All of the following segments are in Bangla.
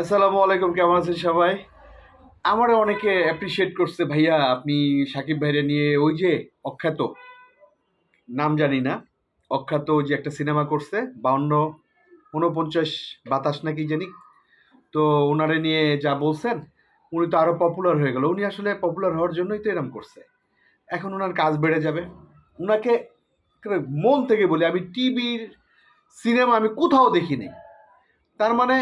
আসসালামু আলাইকুম, কেমন আছেন সবাই? আমারও অনেকে অ্যাপ্রিসিয়েট করছে, ভাইয়া, আপনি সাকিব ভাইরে নিয়ে ওই যে অখ্যাত, নাম জানি না, অখ্যাত যে একটা সিনেমা করছে, বাউন্ন উনপঞ্চাশ বাতাস নাকি জানি? তো ওনারে নিয়ে যা বলছেন, উনি তো আরও পপুলার হয়ে গেল। উনি আসলে পপুলার হওয়ার জন্যই তো এরম করছে। এখন ওনার কাজ বেড়ে যাবে। ওনাকে মন থেকে বলি, আমি টিভির সিনেমা আমি কোথাও দেখিনি। তার মানে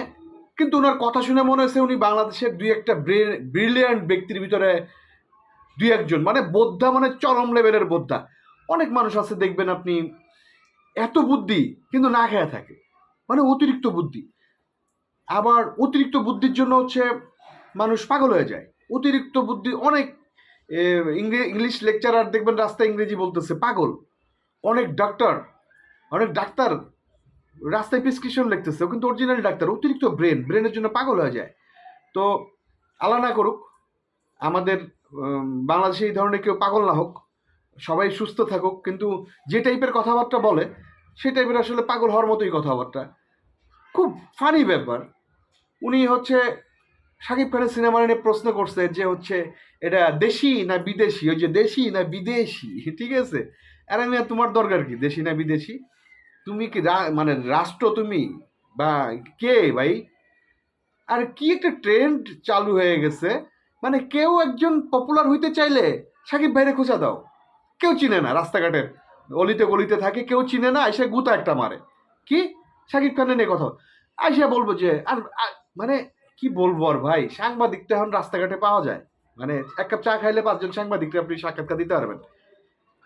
কিন্তু ওনার কথা শুনে মনে হয়েছে উনি বাংলাদেশের দুই একটা ব্রিলিয়ান্ট ব্যক্তির ভিতরে দুই একজন। মানে বোদ্ধা মানে চরম লেভেলের বোদ্ধা। অনেক মানুষ আছে, দেখবেন আপনি, এত বুদ্ধি কিন্তু না খেয়ে থাকে। মানে অতিরিক্ত বুদ্ধি। আবার অতিরিক্ত বুদ্ধির জন্য হচ্ছে মানুষ পাগল হয়ে যায়। অতিরিক্ত বুদ্ধি অনেক ইংলিশ লেকচারার দেখবেন রাস্তায় ইংরেজি বলতেছে, পাগল। অনেক ডাক্তার অনেক ডাক্তার রাস্তায় প্রেসক্রিপশন লিখতেছে, ও কিন্তু অরিজিনাল ডাক্তার, অতিরিক্ত ব্রেন ব্রেনের জন্য পাগল হয়ে যায়। তো আল্লাহ না করুক, আমাদের বাংলাদেশে এই ধরনের কেউ পাগল না হোক, সবাই সুস্থ থাকুক, কিন্তু যে টাইপের কথাবার্তা বলে সেই টাইপের আসলে পাগল হওয়ার মতোই কথাবার্তা। খুব ফানি ব্যাপার। উনি হচ্ছে শাকিব খানের সিনেমা নিয়ে প্রশ্ন করছে যে হচ্ছে, এটা দেশি না বিদেশি? ওই যে দেশি না বিদেশি? ঠিক আছে? আরে মিয়া তোমার দরকার কি, দেশি না বিদেশি? তুমি কি মানে রাষ্ট্র তুমি? বা কে ভাই? আর কি একটা ট্রেন্ড চালু হয়ে গেছে? মানে কেউ একজন পপুলার হইতে চাইলে সাকিব ভাইরে খোঁজা দাও। কেউ চিনে না রাস্তাঘাটের। অলিতে গলিতে থাকে, কেউ চিনে না, আইসা গুতা একটা মারে। কি? সাকিব খানের নিয়ে কথা। আইসা বলব যে, আর মানে কি বলব আর ভাই? সাংবাদিকটা এখন রাস্তাঘাটে পাওয়া যায়। মানে এক কাপ চা খাইলে পাঁচজন সাংবাদিককে আপনি সাক্ষাৎকার দিতে পারবেন।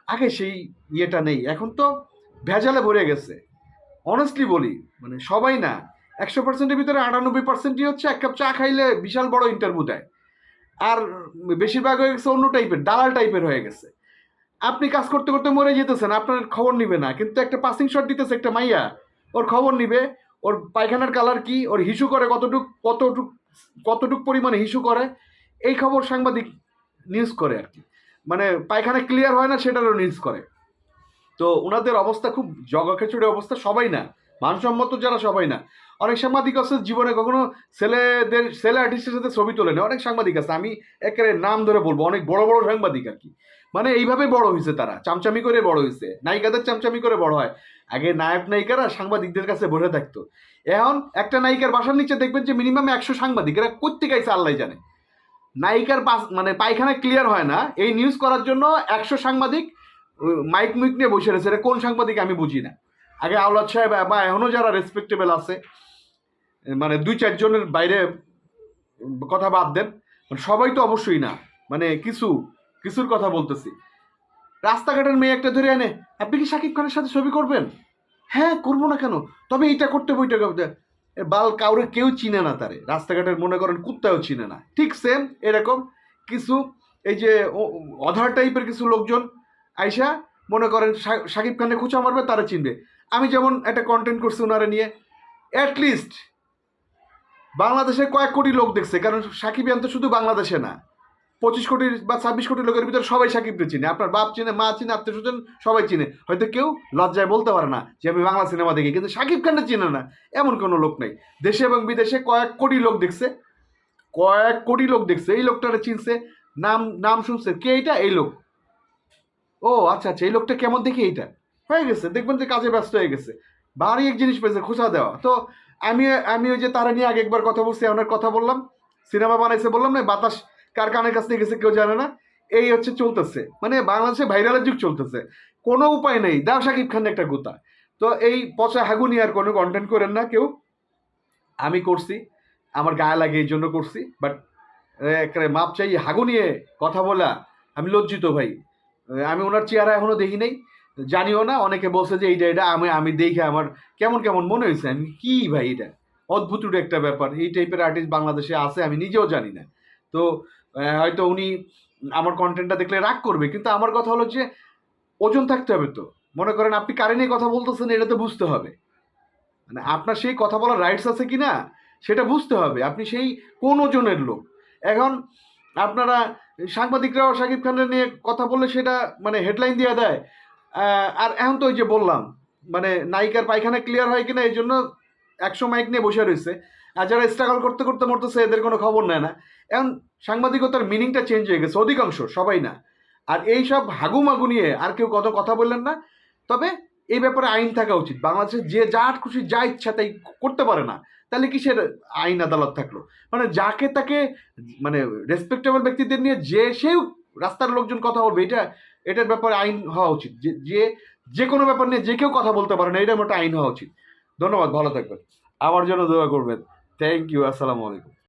আগে সেই ইয়েটা নেই। এখন তো ভেজালে ভরে গেছে। অনেস্টলি বলি মানে সবাই না, একশো পার্সেন্টের ভিতরে আটানব্বই পার্সেন্টই হচ্ছে এক কাপ চা খাইলে বিশাল বড় ইন্টারভিউ দেয়। আর বেশিরভাগ হয়ে গেছে অন্য টাইপের দালাল টাইপের হয়ে গেছে। আপনি কাজ করতে করতে মরে যেতেছেন, আপনার খবর নিবে না। কিন্তু একটা পাসিং শট দিতেছে একটা মাইয়া, ওর খবর নিবে, ওর পায়খানার কালার কি, ওর হিসু করে কতটুক কতটুক কতটুক পরিমাণে হিসু করে, এই খবর সাংবাদিক নিউজ করে আর কি। মানে পায়খানা ক্লিয়ার হয় না, সেটারও নিউজ করে। তো ওনাদের অবস্থা খুব জগাখিচুড়ি অবস্থা, সবাই না। মানসম্মত যারা সবাই না। অনেক সাংবাদিক আছে জীবনে কখনো ছেলেদের, ছেলে আর্টিস্টের সাথে ছবি তোলে না অনেক সাংবাদিক আছে, আমি একেবারে নাম ধরে বলব, অনেক বড় বড় সাংবাদিক আর কি। মানে এইভাবে বড় হয়েছে তারা, চামচামি করে বড় হয়েছে। নায়িকাদের চামচামি করে বড় হয়। আগে নায়ক নায়িকারা সাংবাদিকদের কাছে বসে থাকতো। এখন একটা নায়িকার বাসার নিচে দেখবেন যে মিনিমাম একশো সাংবাদিক, এরা আইসে আল্লাহ জানে। নায়িকার পাস মানে পায়খানা ক্লিয়ার হয় না। এই নিউজ করার জন্য একশো সাংবাদিক মাইক মুইক নিয়ে বসে রয়েছে। এটা কোন সাংবাদিক আমি বুঝি না। আগে আওলাদ সাহেব বা এখনও যারা রেসপেক্টেবল আছে মানে দুই চারজনের বাইরে কথা বাদ দেন। মানে সবাই তো অবশ্যই না। মানে কিছু, কিছুর কথা বলতেছি। রাস্তাঘাটের মেয়ে একটা ধরে আনে, আপনি কি শাকিব খানের সাথে ছবি করবেন? হ্যাঁ করব না কেন। তবে এইটা করতে বইটা করতে বাল কাউরে কেউ চিনে না তারে। রাস্তাঘাটের মনে করেন কুত্তাও চিনে না। ঠিক সেম এরকম কিছু, এই যে অধার টাইপের কিছু লোকজন আইসা মনে করেন শা- শাকিব খানে খুঁচা মারবে, তারা চিনবে। আমি যেমন একটা কন্টেন্ট করছি ওনারা নিয়ে অ্যাটলিস্ট বাংলাদেশে কয়েক কোটি লোক দেখছে, কারণ সাকিব তো শুধু বাংলাদেশে না। পঁচিশ কোটি বা ছাব্বিশ কোটি লোকের ভিতরে সবাই সাকিবকে চিনে। আপনার বাপ চিনে, মা চিনে, আত্মীয় স্বজন সবাই চিনে। হয়তো কেউ লজ্জায় বলতে পারে না যে, আমি বাংলা সিনেমা দেখি, কিন্তু সাকিব খানটা চিনে না। এমন কোনো লোক নেই। দেশে এবং বিদেশে কয়েক কোটি লোক দেখছে। কয়েক কোটি লোক দেখছে। এই লোকটারে চিনছে, নাম নাম শুনছে। কে এইটা এই লোক। ও আচ্ছা আচ্ছা এই লোকটা কেমন দেখি এইটা? হয়ে গেছে, দেখবেন যে কাজে ব্যস্ত হয়ে গেছে। বাড়ি এক জিনিস পেয়েছে, খোঁচা দেওয়া। তো আমি আমি ওই যে তারা নিয়ে আগে একবার কথা বলছি ওনার কথা বললাম, সিনেমা বানাইছে বললাম না, বাতাস কার কানের কাছ থেকে গেছে কেউ জানে না, এই হচ্ছে চলতেছে। মানে বাংলাদেশে ভাইরালের যুগ চলতেছে। কোনো উপায় নেই, দাও শাকিব খান একটা গুতা। তো এই পচা হাগুনি আর কোনো কন্টেন্ট করেন না কেউ। আমি করছি, আমার গায়ে লাগে এই জন্য করছি বাট মাপ চাই, হাগু নিয়ে কথা বলা, আমি লজ্জিত ভাই। আমি ওনার চেহারা এখনও দেখি নাই। জানিও না, অনেকে বলছে যে এইটা এটা আমি আমি দেখে আমার কেমন কেমন মনে হয়েছে? আমি কি ভাই এটা? অদ্ভুত একটা ব্যাপার। এই টাইপের আর্টিস্ট বাংলাদেশে আছে, আমি নিজেও জানি না। তো হয়তো উনি আমার কন্টেন্টটা দেখলে রাগ করবে, কিন্তু আমার কথা হলো যে ওজন থাকতে হবে তো। মনে করেন আপনি কারে নিয়ে কথা বলতেছেন, এটা তো বুঝতে হবে। মানে আপনার সেই কথা বলার রাইটস আছে কি না সেটা বুঝতে হবে। আপনি সেই কোন ওজনের লোক। এখন আপনারা সাংবাদিকরাও শাকিব খানের নিয়ে কথা বললে সেটা মানে হেডলাইন দিয়ে দেয়। আর এখন তো ওই যে বললাম মানে নায়িকার পায়খানা ক্লিয়ার হয় কিনা এই জন্য একশো মাইক নিয়ে বসে রয়েছে। আর যারা স্ট্রাগল করতে করতে মরতেছে, এদের কোনো খবর নেয় না। এখন সাংবাদিকতার মিনিংটা চেঞ্জ হয়ে গেছে, অধিকাংশ, সবাই না। আর এই সব হাগুমাগু নিয়ে আর কেউ কত কথা বললেন না। তবে এই ব্যাপারে আইন থাকা উচিত। বাংলাদেশে যে যার খুশি যা ইচ্ছা তাই করতে পারে না, তাহলে কিসের আইন আদালত থাকল? মানে যাকে তাকে মানে রেসপেক্টেবল ব্যক্তিদের নিয়ে যে সেও রাস্তার লোকজন কথা বলবে, এটা, এটার ব্যাপারে আইন হওয়া উচিত। যে যে যে কোনো ব্যাপার নিয়ে যে কেউ কথা বলতে পারে না, এটার একটা আইন হওয়া উচিত। ধন্যবাদ, ভালো থাকবেন। আমার জন্য দোয়া করবেন। থ্যাংক ইউ আসসালামু আলাইকুম।